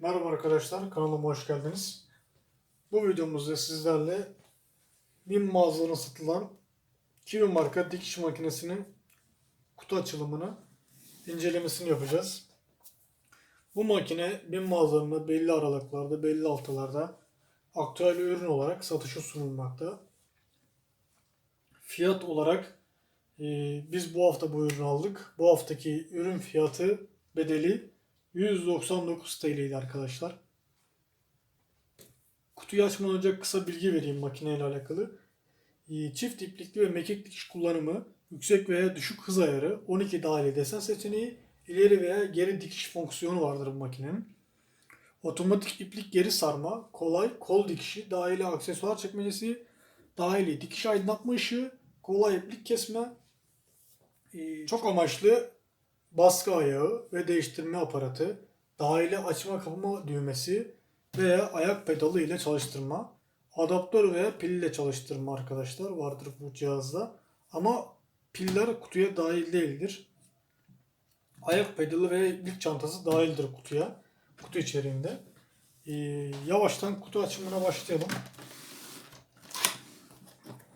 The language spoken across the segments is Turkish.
Merhaba arkadaşlar, kanalıma hoş geldiniz. Bu videomuzda sizlerle BİM mağazalarına satılan Kiwi marka dikiş makinesinin kutu açılımını incelemesini yapacağız. Bu makine BİM mağazalarında belli aralıklarda, belli haftalarda aktüel ürün olarak satışa sunulmakta. Fiyat olarak e, biz bu hafta bu ürünü aldık. Bu haftaki ürün fiyatı bedeli 199 TL'ydi arkadaşlar. Kutuyu açmadan önce kısa bilgi vereyim makineyle alakalı. Ee, Çift iplikli ve mekik dikiş kullanımı, yüksek veya düşük hız ayarı, 12 dahili desen seçeneği, ileri veya geri dikiş fonksiyonu vardır bu makinenin. Otomatik iplik geri sarma, kolay kol dikişi, dahili aksesuar çekmecesi, dahili dikiş aydınlatma ışığı, kolay iplik kesme, ee, çok amaçlı baskı ayağı ve değiştirme aparatı, dahili açma kapama düğmesi veya ayak pedalı ile çalıştırma, adaptör veya pil ile çalıştırma arkadaşlar vardır bu cihazda. Ama piller kutuya dahil değildir. Ayak pedalı ve iplik çantası dahildir kutuya. Kutu içeriğinde. Ee, yavaştan kutu açımına başlayalım.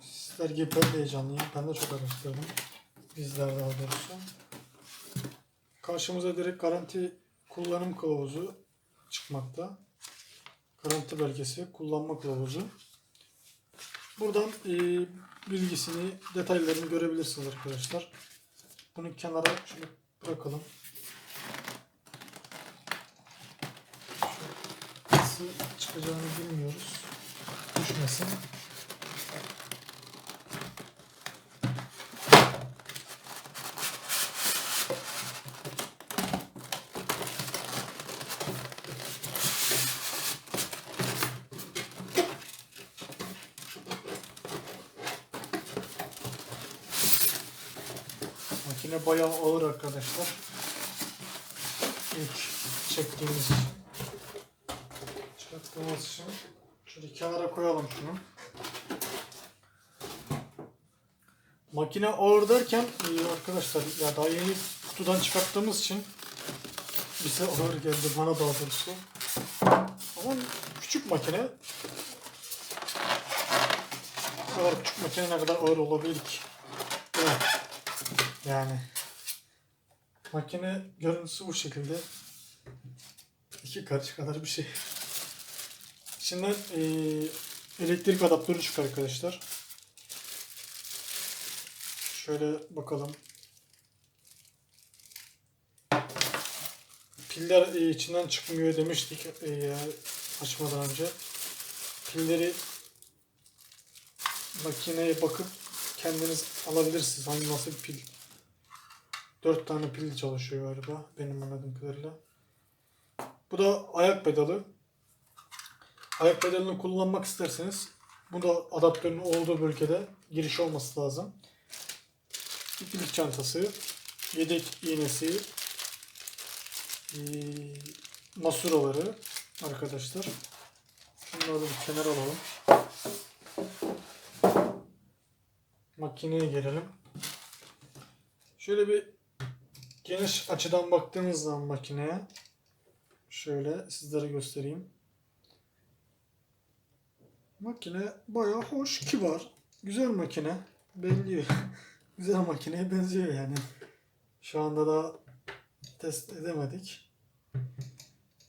Sizler gibi ben de heyecanlıyım. Ben de çok araştırdım. Bizler daha doğrusu. Karşımıza direkt garanti kullanım kılavuzu çıkmakta. Garanti belgesi, kullanma kılavuzu. Buradan e, bilgisini, detaylarını görebilirsiniz arkadaşlar. Bunu kenara şöyle bırakalım. Nasıl çıkacağını bilmiyoruz. Düşmesin. Makine bayağı ağır arkadaşlar. İlk çektiğimiz. Çıkarttığımız için. Şöyle kenara koyalım şunu. Makine ağır derken e, arkadaşlar ya daha yeni kutudan çıkarttığımız için bize ağır geldi bana daha doğrusu. Ama küçük makine. Bu kadar küçük makine ne kadar ağır olabilir ki? Evet. Yani makine görüntüsü bu şekilde. İki karış kadar bir şey. İçinden eee, elektrik adaptörü çıkar arkadaşlar. Şöyle bakalım. Piller eee, içinden çıkmıyor demiştik eee, açmadan önce. Pilleri makineye bakıp kendiniz alabilirsiniz. Hangi nasıl bir pil. 4 tane pil çalışıyor galiba benim anladığım kadarıyla. Bu da ayak pedalı. Ayak pedalını kullanmak isterseniz bu da adaptörün olduğu bölgede giriş olması lazım. İplik çantası, yedek iğnesi, masuraları arkadaşlar. Şunları bir kenara alalım. Makineye gelelim. Şöyle bir geniş açıdan baktığınız zaman makineye şöyle sizlere göstereyim. Makine bayağı hoş, kibar. Güzel makine. Belli. Güzel makineye benziyor yani. Şu anda da test edemedik.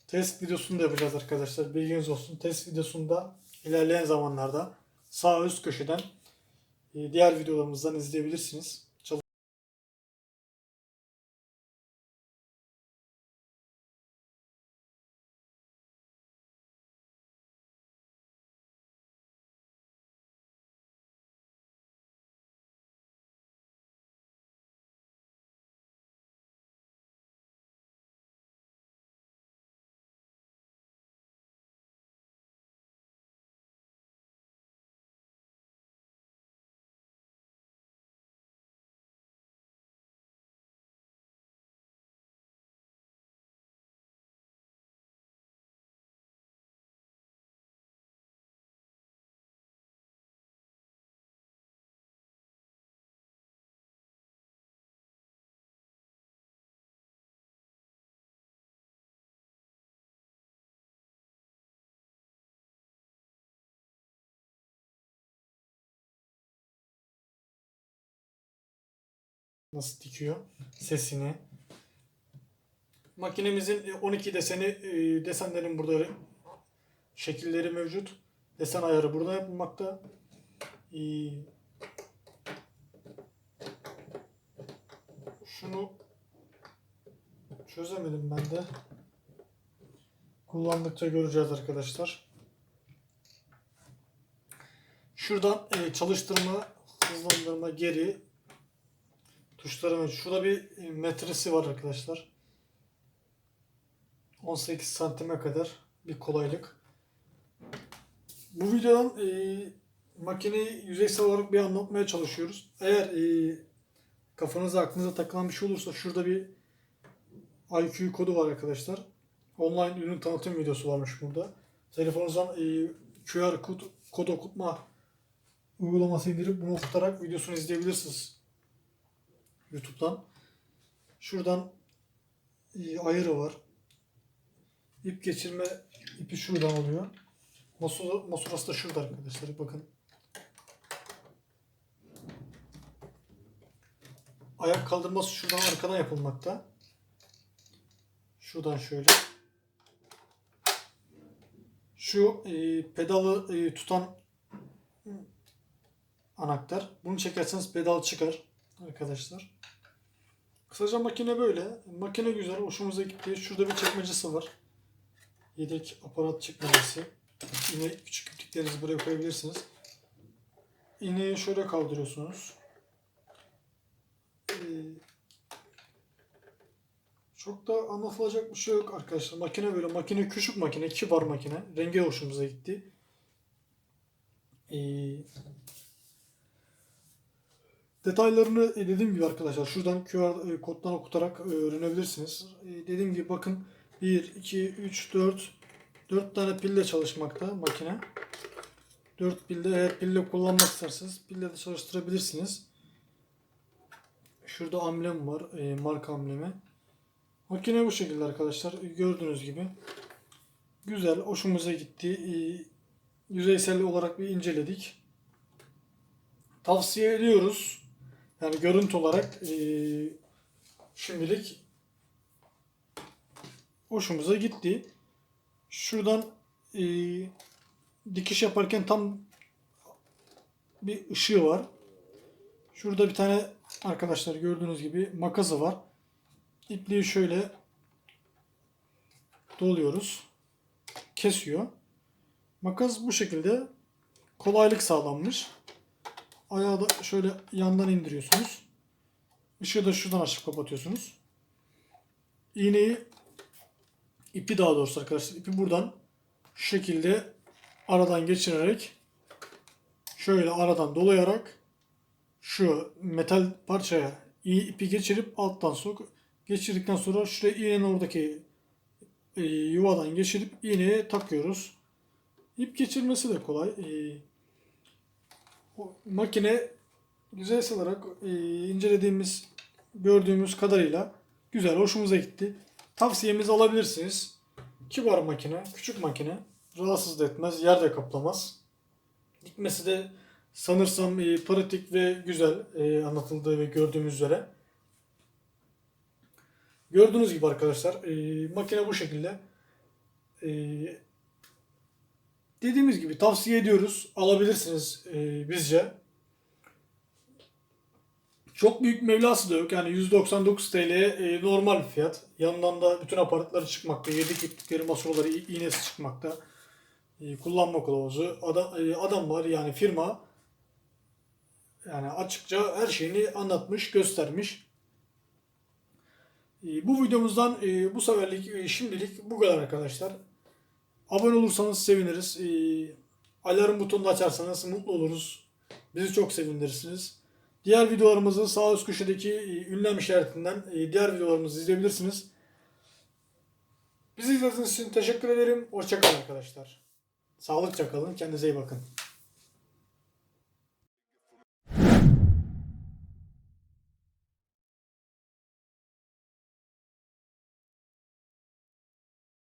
Test videosunu da yapacağız arkadaşlar. Bilginiz olsun. Test videosunda ilerleyen zamanlarda sağ üst köşeden e, diğer videolarımızdan izleyebilirsiniz. Nasıl dikiyor sesini. Makinemizin 12 deseni e, desenlerin burada şekilleri mevcut. Desen ayarı burada yapılmakta. E, şunu çözemedim ben de. Kullandıkça göreceğiz arkadaşlar. Şuradan e, çalıştırma, hızlandırma, geri tuşları mevcut. Şurada bir e, metresi var arkadaşlar. 18 santime kadar bir kolaylık. Bu videodan e, makineyi yüzeysel olarak bir anlatmaya çalışıyoruz. Eğer e, kafanıza aklınıza takılan bir şey olursa şurada bir IQ kodu var arkadaşlar. Online ürün tanıtım videosu varmış burada. Telefonunuzdan e, QR kod, kod okutma uygulaması indirip bunu okutarak videosunu izleyebilirsiniz. YouTube'dan. Şuradan e, ayarı var. İp geçirme ipi şuradan oluyor. Masu, masurası da şurada arkadaşlar. Bakın. Ayak kaldırması şuradan arkadan yapılmakta. Şuradan şöyle. Şu e, pedalı e, tutan anahtar. Bunu çekerseniz pedal çıkar arkadaşlar. Kısaca makine böyle. Makine güzel. Hoşumuza gitti. Şurada bir çekmecesi var. Yedek aparat çekmecesi. Yine küçük ipliklerinizi buraya koyabilirsiniz. İğneyi şöyle kaldırıyorsunuz. Ee, çok da anlatılacak bir şey yok arkadaşlar. Makine böyle. Makine küçük makine. Kibar makine. Rengi hoşumuza gitti. Ee, detaylarını e, dediğim gibi arkadaşlar şuradan QR koddan okutarak e, öğrenebilirsiniz. E, dediğim gibi bakın 1, 2, 3, 4 4 tane pille çalışmakta makine. 4 pilde eğer pille kullanmak isterseniz pille de çalıştırabilirsiniz. Şurada amblem var. E, marka amblemi. Makine bu şekilde arkadaşlar. Gördüğünüz gibi. Güzel. Hoşumuza gitti. E, yüzeysel olarak bir inceledik. Tavsiye ediyoruz. Yani görüntü olarak e, şimdilik hoşumuza gitti. Şuradan e, dikiş yaparken tam bir ışığı var. Şurada bir tane arkadaşlar gördüğünüz gibi makası var. İpliği şöyle doluyoruz. Kesiyor. Makas bu şekilde kolaylık sağlanmış. Ayağı da şöyle yandan indiriyorsunuz. Işığı da şuradan açıp kapatıyorsunuz. İğneyi ipi daha doğrusu arkadaşlar ipi buradan şu şekilde aradan geçirerek şöyle aradan dolayarak şu metal parçaya ipi geçirip alttan sok geçirdikten sonra şuraya iğnenin oradaki e, yuvadan geçirip iğneye takıyoruz. İp geçirmesi de kolay. Makine yüzeysel olarak e, incelediğimiz gördüğümüz kadarıyla güzel hoşumuza gitti. Tavsiyemizi alabilirsiniz. Kibar makine, küçük makine. Rahatsız da etmez, yer de kaplamaz. Dikmesi de sanırsam e, pratik ve güzel e, anlatıldığı ve gördüğümüz üzere. Gördüğünüz gibi arkadaşlar e, makine bu şekilde. E, dediğimiz gibi tavsiye ediyoruz. Alabilirsiniz e, bizce. Çok büyük mevlası da yok. Yani 199 TL e, normal bir fiyat. Yanından da bütün aparatları çıkmakta. Yedek iplikleri, masuraları, iğnesi çıkmakta. E, kullanma kılavuzu. Adam, e, adam var yani firma. Yani açıkça her şeyini anlatmış, göstermiş. E, bu videomuzdan e, bu seferlik e, şimdilik bu kadar arkadaşlar. Abone olursanız seviniriz. E, alarm butonunu açarsanız mutlu oluruz. Bizi çok sevindirirsiniz. Diğer videolarımızın sağ üst köşedeki e, ünlem işaretinden e, diğer videolarımızı izleyebilirsiniz. Bizi izlediğiniz için teşekkür ederim. Hoşçakalın arkadaşlar. Sağlıkça kalın. Kendinize iyi bakın.